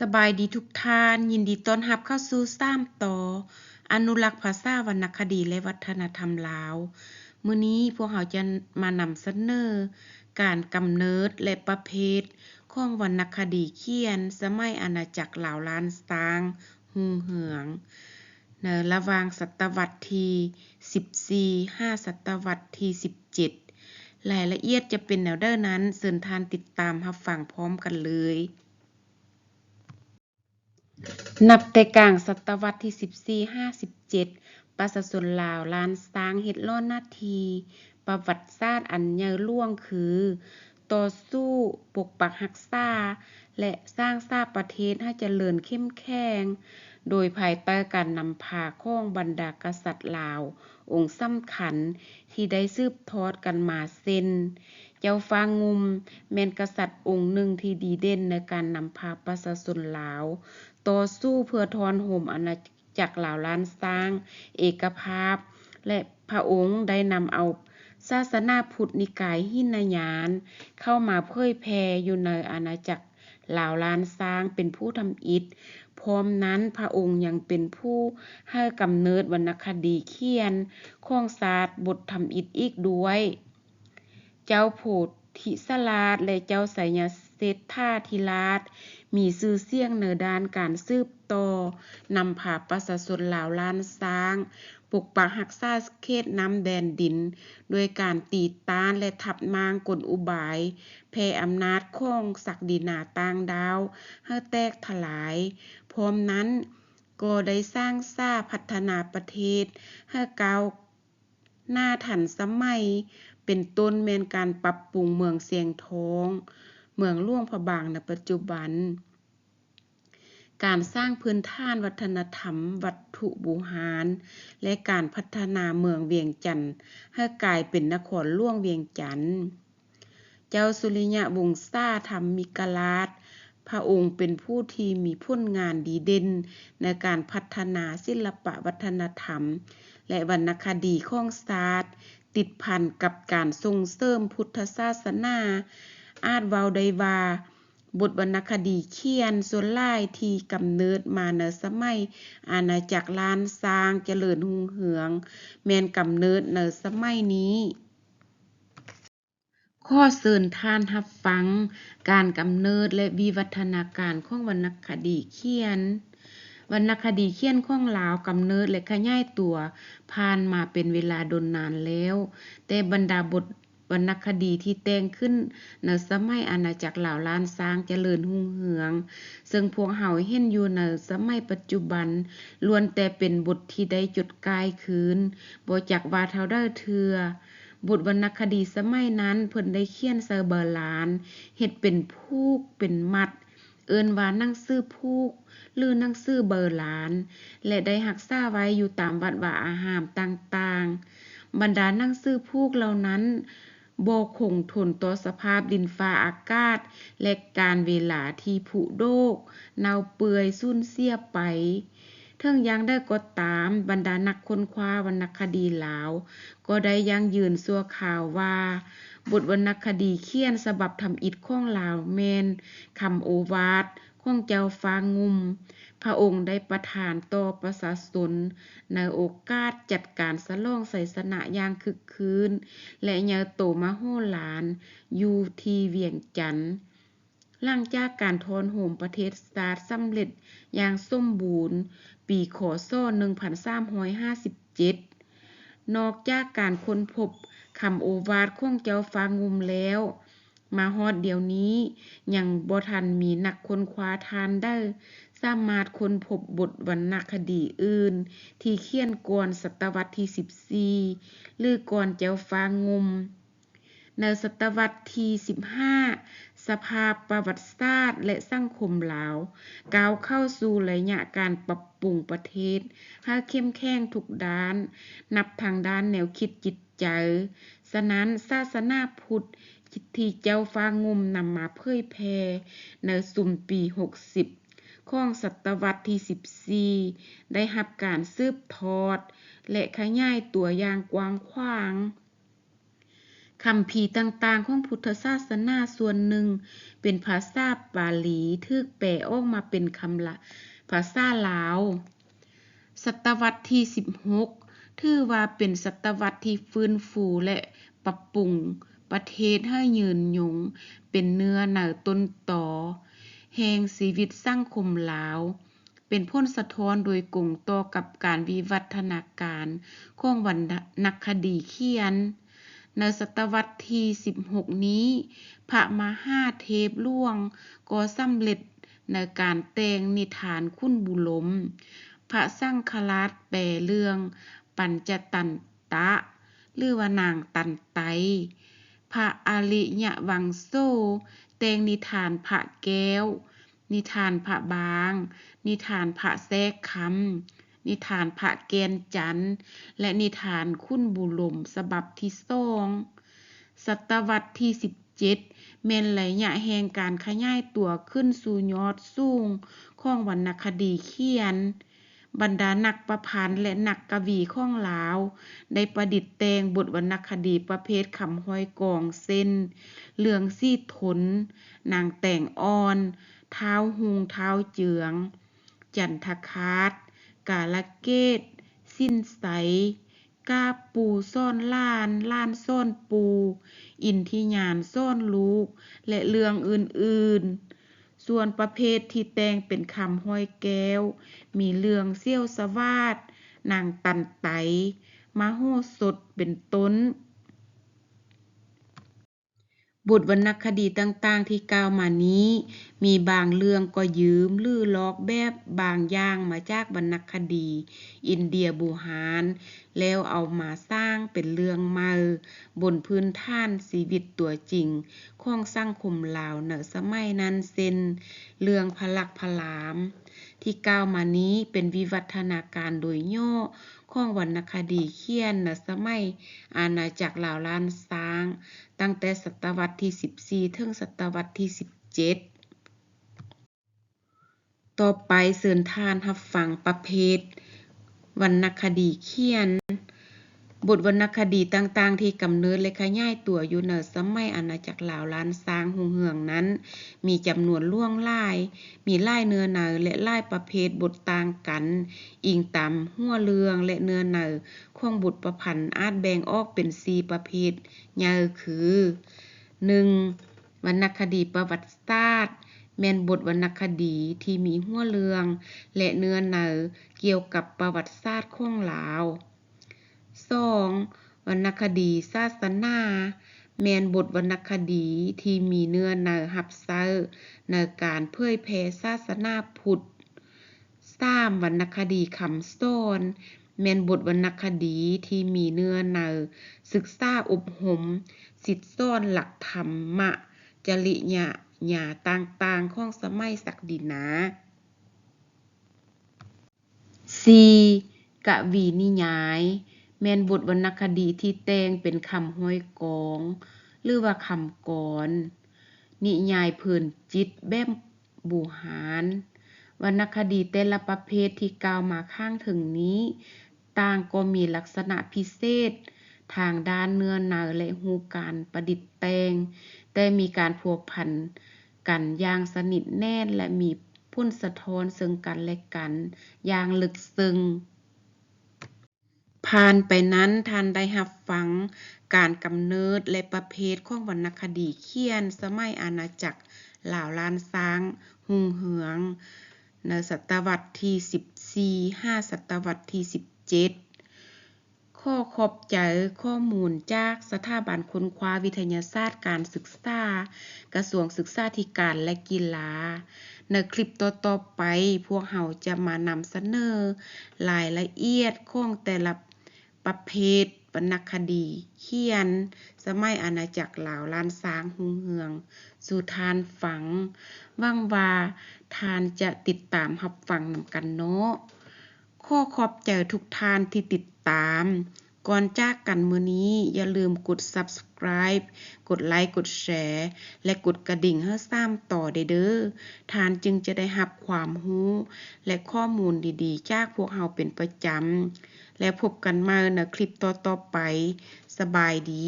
สบายดีทุกท่าน ยินดีต้อนรับเข้าสู่สามต่อ อนุรักษ์ภาษาวรรณคดีและวัฒนธรรมลาว มื้อนี้พวกเราจะมานำเสนอ การกำเนิดและประเภทของวรรณคดีเขียน สมัยอาณาจักรลาวล้านซางฮูงเหืองในระหว่างศตวรรษที่14 5ศตวรรษที่17รายละเอียดจะเป็นแนวเด้อนั้นเชิญทานติดตามรับฟังพร้อมกันเลย นับแต่กลางศตวรรษที่ 14 57 ประชาชนลาวล้านซางเฮ็ดล้อนนาที ประวัติศาสตร์อันใหญ่หลวงคือ ต่อสู้ปกปักรักษาและสร้างชาติประเทศให้เจริญเข้มแข็ง โดยภายใต้การนำพาของบรรดากษัตริย์ลาว องค์สำคัญที่ได้สืบทอดกันมาเช่น เจ้าฟ้างุมแม่นกษัตริย์องค์หนึ่งที่ดีเด่นในการนำพาประชาชนลาว ต่อสู้เพื่อทอนโหมอาณาจักรลาวล้านซาง เอกภาพ และพระองค์ได้นำเอาศาสนาพุทธนิกายหินยาน เข้ามาเผยแพร่อยู่ในอาณาจักรลาวล้านซางเป็นผู้ทำอิฐพร้อมนั้นพระองค์ยังเป็นผู้ให้กำเนิดวรรณคดีเขียนของศาสตร์บททำอิฐอีกด้วย เจ้าโพธิสราชและเจ้าไสยเศรษฐาธิราช มีชื่อเสียงในด้านการสืบต่อนำพาประชาชนลาวล้านซาง ปกปักรักษาเขตน้ำแดนดิน ด้วยการตีต้านและทับมางกลอุบายแผ่อำนาจของศักดินาต่างดาว ให้แตกทลาย พร้อมนั้นก็ได้สร้างชาพัฒนาประเทศให้ก้าว หน้าทันสมัย เป็นต้นแมนการปรับปรุงเมืองเสียงทอง เมืองหลวงพระบางในปัจจุบัน การสร้างพื้นฐานวัฒนธรรม วัตถุบูหาร และการพัฒนาเมืองเวียงจันทน์ให้กลายเป็นนครหลวงเวียงจันทน์เจ้าสุริยะวงศาธรรมิกราช พระองค์เป็นผู้ที่มีผลงานดีเด่น ในการพัฒนาศิลปวัฒนธรรม และวรรณคดีของศาสตร์ ติดพันกับการส่งเสริมพุทธศาสนา อาจว้าไดวาบทวรรณคดีเขียนส่วนหลายที่กำเนิดมาในสมัย อาณาจักรล้านซางเจริญรุ่งเรือง แม่นกำเนิดในสมัยนี้ ข้อเชิญท่านรับฟัง การกำเนิดและวิวัฒนาการของวรรณคดีเขียนวรรณคดีเขียนของลาวกำเนิดและขยายตัวผ่านมาเป็นเวลาดนนานแล้ว แต่บรรดาบทวรรณคดีที่แต่งขึ้นในสมัยอาณาจักรลาวล้านซางเจริญรุ่งเรือง ซึ่งพวกเฮาเห็นอยู่ในสมัยปัจจุบันล้วนแต่เป็นบทที่ได้จดกายคืนบ่จักว่าเท่าใดเทื่อ บทวรรณคดีสมัยนั้น เพิ่นได้เขียนใส่เบอร์ลานเฮ็ดเป็นพูกเป็นมัด เอิ้นว่านั่งสือพูกหรือนั่งสือเบอร์ลาน และได้รักษาไว้อยู่ตามวัดวาอารามต่างๆ บรรดานั่งสือพูกเหล่านั้นบ่คงทนต่อสภาพดินฟ้าอากาศ และการเวลาที่ผุโรคเน่าเปื่อยสูญเสียไป ถึงย่างใดก็ตามบรรดานักค้นคว้าวรรณคดีลาว ก็ได้ยังยืนสัวข่าวว่า บทวรรณคดีเขียนฉบับทำอิฐของลาวแม่นคำโอวาทข้องเจ้าฟ้างุ่มพระองค์ได้ประทานต่อประชาชนในโอกาสจัดการฉลองไสสนะอย่างคึกคืน และใหญ่โตมโหฬารอยู่ที่เวียงจันทน์ หลังจากการทอนโหมประเทศชาติສำเร็จอย่างสมบูรณ์ ปีค.ศ.1357 นอกจากการค้นพบคำโอวาทของเจ้าฟ้างุมแล้ว มาฮอดเดี๋ยวนี้ยังบ่ทันมีนักค้นคว้าทานใดสามารถค้นพบบทวรรณคดีอื่น ที่เขียนก่อนศตวรรษที่ 14 หรือก่อนเจ้าฟ้างุม ในศตวรรษที่ 15 สภาพประวัติศาสตร์และสังคมลาวก้าวเข้าสู่ระยะการปรับปรุงประเทศ ให้เข้มแข็งทุกด้าน นับทั้งด้านแนวคิดจิตใจ ฉะนั้นศาสนาพุทธที่เจ้าฟ้างุมนำมาเผยแพร่ในซุมปี 60 ของศตวรรษที่ 14 ได้รับการสืบทอด และขยายตัวอย่างกว้างขวาง คำพีต่างๆ ของพุทธศาสนาส่วนหนึ่ง เป็นภาษาบาลีถูกแปลออกมาเป็นคำละภาษาลาว ศตวรรษที่ 16 ถือว่าเป็นศตวรรษที่ฟื้นฟูและปรับปรุงประเทศให้ยืนยง เป็นเนื้อหนาต้นต่อ แห่งชีวิตสังคมลาว เป็นพ้นสะท้อนโดยกงต่อกับการวิวัฒนาการของวรรณนักคดีเขียน ในศตวรรษที่ 16 นี้ พระมหาเทพหลวงก็สำเร็จในการแต่งนิทานคุณบุลม พระสังฆราชแปลเรื่อง ปัญจตันตะ หรือว่านางตันไต พระอริยวังโซแต่งนิทานพระแก้ว นิทานพระบาง นิทานพระแทรกคำ นิทานพระแกนจันทร์และนิทานคุณบุลมฉบับที่สองศตวรรษที่17แม่นระยะแห่งการขยายตัวขึ้นสู่ยอดสูงของวรรณคดีเขียน บรรดานักประพันธ์และนักกวีของลาว ได้ประดิษฐ์แต่งบทวรรณคดีประเภทคำห้อยกองเส้นเรื่องซีทน นางแต่งอ่อน เท้าหุงท้าเจือง จันทคาต กาลเกตสิ้นใส กาปูซ่อนล้าน ล้านซ่อนปู อินทิญานซ่อนลูก และเรื่องอื่นๆ ส่วนประเภทที่แต่งเป็นคำห้อยแก้ว มีเรื่องเซี่ยวสวาดนางตันไต มาโหสดเป็นต้น บทวรรณคดีต่างๆ ที่กล่าวมานี้ มีบางเรื่องก็ยืมหรือลอกแบบบางอย่างมาจากวรรณคดี อินเดียบูฮานแล้วเอามาสร้างเป็นเรื่องใหม่บนพื้นฐานชีวิตตัวจริงของสังคมลาวในสมัยนั้นเช่นเรื่องพลักพลาม ที่กล่าวมานี้เป็นวิวัฒนาการโดยย่อของวรรณคดีเขียนในสมัยอาณาจักรลาวล้าน ตั้งแต่ศตวรรษที่ 14 ถึงศตวรรษที่ 17 ต่อไปเชิญทานหับฟังประเภทวรรณคดีเขียน บทวรรณคดีต่างๆ ที่กำเนิดและขยายตัวอยู่ในสมัยอาณาจักรลาวล้านซางรุ่งเรืองนั้น มีจำนวนล่วงลาย มีลายเนื้อหนาและลายประเภทบทต่างกัน อิงตามหัวเรื่องและเนื้อหนาของบทประพันธ์อาจแบ่งออกเป็น4ประเภทใหญ่คือ 1. วรรณคดีประวัติศาสตร์แม่นบทวรรณคดีที่มีหัวเรื่อง และเนื้อหนาเกี่ยวกับประวัติศาสตร์ของลาว 2. องวรรณคดีศาสนาแมนบทวรรณคดีที่มีเนื้อหนารับใช้ในการเผยแพร่ศาสนาพุทธ 3. วรรณคดีคำสอนแมนบทวรรณคดีที่มีเนื้อหนาศึกษาอบรมสิสอนหลักธรรมะ จริยญาต่างๆของสมัยศักดินา 4. กวีนิยาย แม่นบทวรรณคดีที่แต่งเป็นคำห้อยกอง หรือว่าคำกลอนนิยายเพลินจิตแบบบูหารวรรณคดีแต่ละประเภทที่กล่าวมาข้างถึงนี้ ต่างก็มีลักษณะพิเศษ ทางด้านเนื้อหนาและรูการประดิษฐ์แต่งแต่มีการพัวพันกันอย่างสนิทแน่นและมีผลสะท้อนซึ่งกันและกัน อย่างลึกซึ้ง ผ่านไปนั้นท่านได้รับฟังการกำเนิดและประเภทของวรรณคดีเขียน สมัยอาณาจักรลาวล้านซ้างรุ่งเรือง ในศตวรรษที่ 14หาศตวรรษที่ 17ขอขอบใจข้อมูลจากสถาบันค้นคว้าวิทยาศาสตร์การศึกษา กระทรวงศึกษาธิการและกีฬา ในคลิปต่อๆไปพวกเราจะมานำเสนอรายละเอียดของแต่ละ ประเภทวรรณคดี เขียน สมัยอาณาจักรลาวล้านซางรุ่งเรือง สู่ทานฟังหวังว่าทานจะติดตามรับฟังนำกันเนาะขอขอบใจทุกท่านที่ติดตาม ก่อนจากกันมือนี้อย่าลืมกด Subscribe กดไลค์ กดแชร์ และกดกระดิ่งให้ซ้ำต่อเด้อทานจึงจะได้รับความรู้ และข้อมูลดีๆ จากพวกเราเป็นประจำ และพบกันใหม่ในคลิปต่อๆไป สบายดี